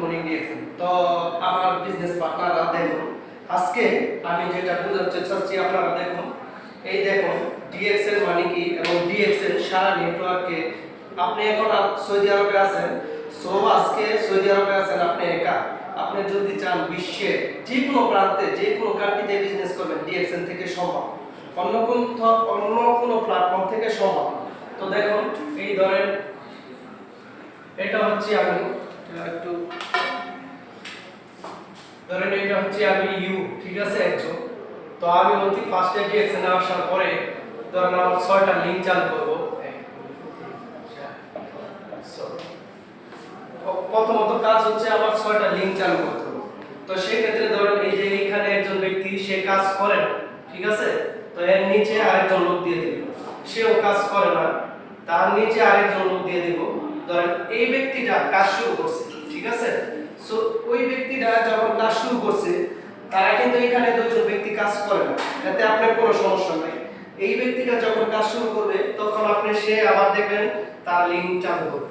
Morning DXN তো আমার business পার্টনাররা দেখুন আজকে আমি যেটা বোঝাতে চাচ্ছি আপনারা দেখুন এই দেখুন ডিএক্সএন মানে কি এবং ডিএক্সএন সারা নেটওয়ার্কে আপনি এখন সৌদি আরবে আছেন সো আজকে সৌদি আরবে আছেন আপনি একা। আপনি যদি চান বিশ্বের যে কোনো প্রান্তে যে কোনো কান্ট্রিতে বিজনেস করবেন ডিএক্সএন থেকে সম্ভব। অন্য কোন অন্য কোনো প্ল্যাটফর্ম থেকে সম্ভব। তো দেখুন এই ধরেন, এটা হচ্ছে আমি একটু ধরেন এটা হচ্ছে আমি ইউ, ঠিক আছে, একজন। তো আমি অতি ফার্স্টে ডিএক্সএন আসার পরে ধরেন আমার ছয়টা লিঙ্ক চালু করব। প্রথমত কাজ হচ্ছে আমার ছয়টা লিঙ্ক চালু করতে হবে। তো সেক্ষেত্রে ধরেন এই যে এখানে একজন ব্যক্তি, সে কাজ করে না, ঠিক আছে? তো এর নিচে আরেকজন লোক দিয়ে দিব। সেও কাজ করে না, তার নিচে আরেকজন লোক দিয়ে দিব। ধরেন এই ব্যক্তিটা কাজ শুরু করছে, ঠিক আছে? সো ওই ব্যক্তিটা যখন কাজ শুরু করছে, তারা কিন্তু এখানে দুজন ব্যক্তি কাজ করে না। এতে আপনার কোনো সমস্যা নাই। এই ব্যক্তিটা যখন কাজ শুরু করবে, তখন আপনি, সে আবার দেখবেন তার লিঙ্ক চালু করবে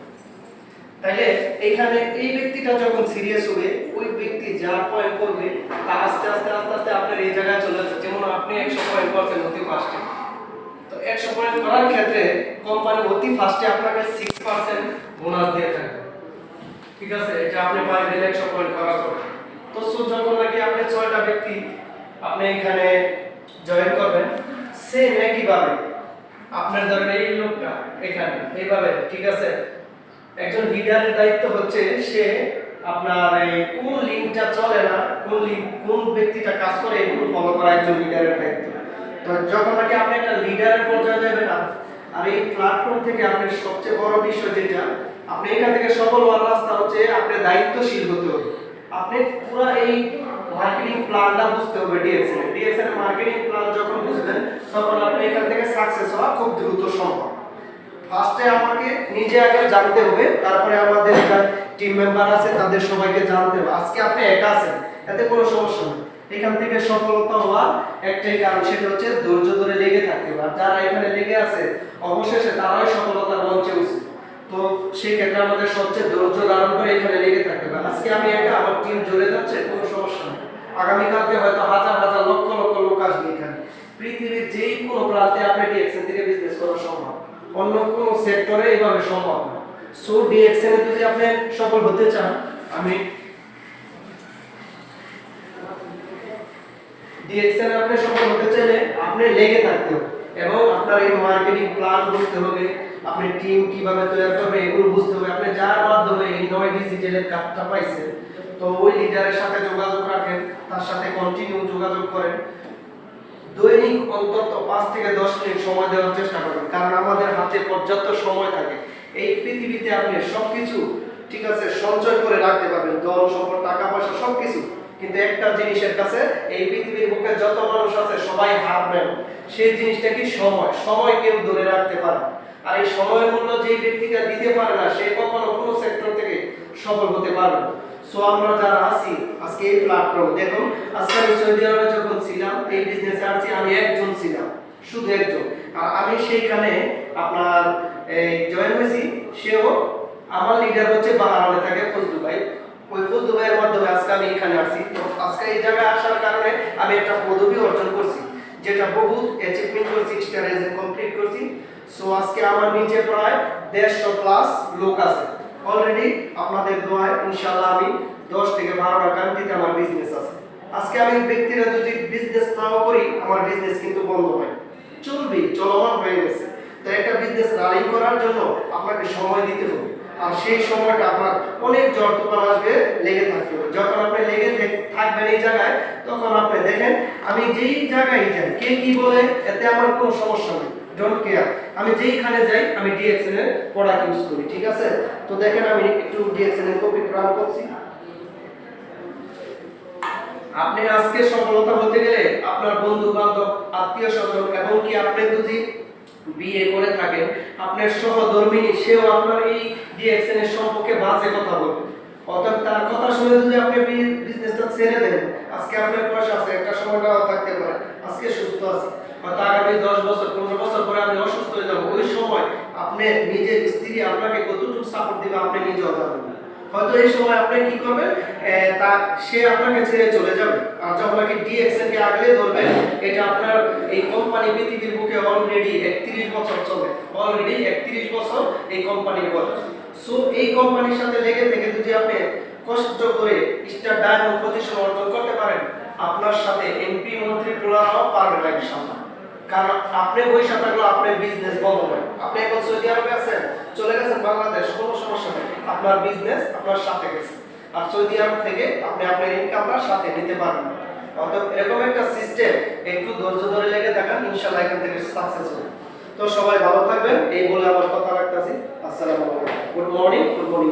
তাইলে এখানে এই ব্যক্তিটা যখন সিরিয়াস হবে, ওই ব্যক্তি যা পয়েন্ট করবে, তা আস্তে আস্তে আস্তে আস্তে আপনার এই জায়গায় চলে যাচ্ছে যেমন আপনি একশো পয়েন্ট করছেন অতি ফার্স্টে তো একশো পয়েন্ট করার ক্ষেত্রে কোম্পানি অতি ফার্স্টে আপনাকে সিক্স পার্সেন্ট বোনাস দিয়ে থাকবে। ঠিক আছে, এটা আপনি পাইবেন একশো পয়েন্ট করার পরে তো যখন নাকি আপনি ছয়টা ব্যক্তি আপনি এখানে জয়েন করবেন সেম একইভাবে আপনার ধরেন এই লোকটা এখানে, এইভাবে, ঠিক আছে? একজন লিডারের দায়িত্ব হচ্ছে সে আপনার এই কোন লিঙ্কটা চলে না, কোন লিঙ্ক কোন ব্যক্তিটা কাজ করে এগুলো ফলো করা একজন লিডারের দায়িত্ব। তো যখন নাকি আপনি একটা লিডারের পর্যায়ে যাবেন, আর এই প্ল্যাটফর্ম থেকে আপনার সবচেয়ে বড় বিষয় যেটা আপনি এখান থেকে সফল হওয়ার রাস্তা হচ্ছে আপনি দায়িত্বশীল হতে হবে। আপনি পুরো এই মার্কেটিং প্ল্যানটা বুঝতে হবে ডিএক্সএন ডিএক্সএন মার্কেটিং প্ল্যান যখন বুঝবেন, তখন আপনি এখান থেকে সাকসেস হওয়া খুব দ্রুত সম্ভব। ফার্স্টে আমাকে নিজে আগে জানতে হবে, তারপরে আমাদের টিম মেম্বার আছে, তাদের সবাইকে জানতে হবে। আজকে আপনি একা আছেন এতে কোনো সমস্যা নেই। এখান থেকে সফলতা হওয়ার একটাই কারণ, সেটা হচ্ছে ধৈর্য ধরে লেগে থাকতে হবে। আর যারা এখানে লেগে আছে, অবশেষে তারাই সফলতার মঞ্চে উঠছে তো সেই ক্ষেত্রে আমাদের সবচেয়ে ধৈর্য ধারণ করে এখানে লেগে থাকতে হবে আজকে আমি একা, আমার টিম জ্বলে যাচ্ছে, কোনো সমস্যা নেই। আগামীকালকে হয়তো হাজার হাজার, লক্ষ লক্ষ লোক আসবে এখানে। পৃথিবীর যেই কোনো প্রান্তে আপনি ডিএক্সএন থেকে বিজনেস করা সম্ভব। অন্য কোনো সেক্টরে এইভাবে সম্ভব না। সো ডিএক্সএন এ যদি আপনি সফল হতে চান, আমি ডিএক্সএন আপনি সফল হতে চাইলে আপনি লেগে থাকতে হবে। এবং আপনার এই মার্কেটিং প্ল্যান বুঝতে হবে, আপনি টিম কীভাবে তৈরি করবে, এগুলো বুঝতে হবে। আপনি যার মাধ্যমে এই নয় ডিজিটালের কাজটা পাইছেন, তো ওই লিডারের সাথে যোগাযোগ রাখেন, তার সাথে কন্টিনিউ যোগাযোগ করেন। দৈনিক অন্তত পাঁচ থেকে দশ মিনিট সময় দেওয়ার চেষ্টা করবেন, কারণ আমাদের হাতে পর্যাপ্ত সময় থাকে। এই পৃথিবীতে আপনি সবকিছু ঠিক আছে সঞ্চয় করে রাখতে পারবেন ধন সম্পদ টাকা পয়সা সবকিছু কিন্তু একটা জিনিসের কাছে এই পৃথিবীর বুকে যত মানুষ আছে, সবাই হারবেন। সেই জিনিসটা কি সময়? সময় কেউ ধরে রাখতে পারে আর এই সময়ের মূল্য যে ব্যক্তিটা দিতে পারে না, সে কখনো কোনো সেক্টর থেকে সফল হতে পারবে সো আমরা যারা আছি, আজকে এই প্ল্যাটফর্ম দেখুন, আজকে আমি সৌদি আরবে যখন ছিলাম, এই বিজনেসে আছি, আমি একজন ছিলাম, শুধু একজন। আর আমি সেইখানে আপনার এই জয়েন হয়েছি, সেও আমার লিডার হচ্ছে বাহারানে থাকে ফজলু ভাই। ওই ফজলু ভাইয়ের মাধ্যমে আজকে আমি এখানে আসছি তো আজকে এই আসার কারণে আমি একটা পদবি অর্জন করছি, যেটা বহুত অ্যাচিভমেন্ট করছি স্টার কমপ্লিট করছি। সো আজকে আমার নিচে প্রায় দেড়শো প্লাস লোক আছে। অলরেডি আপনাদের দোয়ায় ইনশাআল্লাহ আমি দশ থেকে বারোটা কান্ট্রিতে আমার বিজনেস আছে। আজকে আমি ব্যক্তিরা যদি বিজনেস নাও করি, আমার বিজনেস কিন্তু বন্ধ হয়। চলবে চলমান হয়ে গেছে। তো একটা বিজনেস রানিং করার জন্য আপনাকে সময় দিতে হবে। আর সেই সময়টা আপনার অনেক জ্বর তুফান আসবে, লেগে থাকতে যখন আপনি লেগে থাকবেন এই জায়গায়, তখন আপনি দেখেন, আমি যেই জায়গায় যাই, কে কি বলে, এতে আমার কোনো সমস্যা নেই। ডোন্ট কেয়ার আমি যেইখানে যাই, আমি ডিএক্সএন এর প্রোডাক্ট ইউজ করি, ঠিক আছে? তো দেখেন, আমি একটু ডিএক্সএন এর কপি রান করছি। আপনি আজকে সফলতা হতে গেলে আপনার বন্ধু বান্ধব আত্মীয় স্বজন এবং কি আপনি যদি বিয়ে করে থাকেন, আপনার সহধর্মিনী, সেও আপনার এই ডিএক্সএন এর সম্পর্কে বাজে কথা বলবে অর্থাৎ তার কথা শুনে যদি আপনি বিজনেসটা ছেড়ে দেন, আজকে আপনার পয়সা আছে, একটা সময় নাও থাকতে পারে, আজকে সুস্থ আছে। হয়তো আগামী দশ বছর, পনেরো বছর পরে আপনি অসুস্থ হয়ে যাবেন। ওই সময় আপনি নিজের স্ত্রী আপনাকে কতটুকু সাপোর্ট দিবে, আপনি নিজেও জানেন। হয়তো এই সময় আপনি কি করবেন তা সে আপনাকে ছেড়ে চলে যাবে। আর যখন নাকি ডিএক্সএন কে আগলে ধরবেন এটা আপনার এই কোম্পানি পৃথিবীর বুকে অলরেডি 31 বছর চলে। অলরেডি 31 বছর এই কোম্পানির বয়স। সো এই কোম্পানির সাথে লেগে থেকে যদি আপনি কষ্ট করে স্টার ডায়মন্ড পজিশন অর্জন করতে পারেন, আপনার সাথে এমপি মন্ত্রী তোলাও পারবে না ইনশাআল্লাহ কারণ আপনি বিজনেস বন্ধ আপনি এখন সৌদি আরবে আছেন, চলে গেছেন বাংলাদেশ, কোনো সমস্যা নেই। আপনার বিজনেস আপনার সাথে গেছে। আর সৌদি আরব থেকে আপনি আপনার ইনকামটা সাথে নিতে পারবেন। অর্থাৎ এরকম একটা সিস্টেম একটু ধৈর্য ধরে লেগে থাকান ইনশাআল্লাহ এখান থেকে সাকসেস হবে। তো সবাই ভালো থাকবেন, এই বলে আমার কথা রাখতেছি। আসসালামু আলাইকুম। Good morning good morning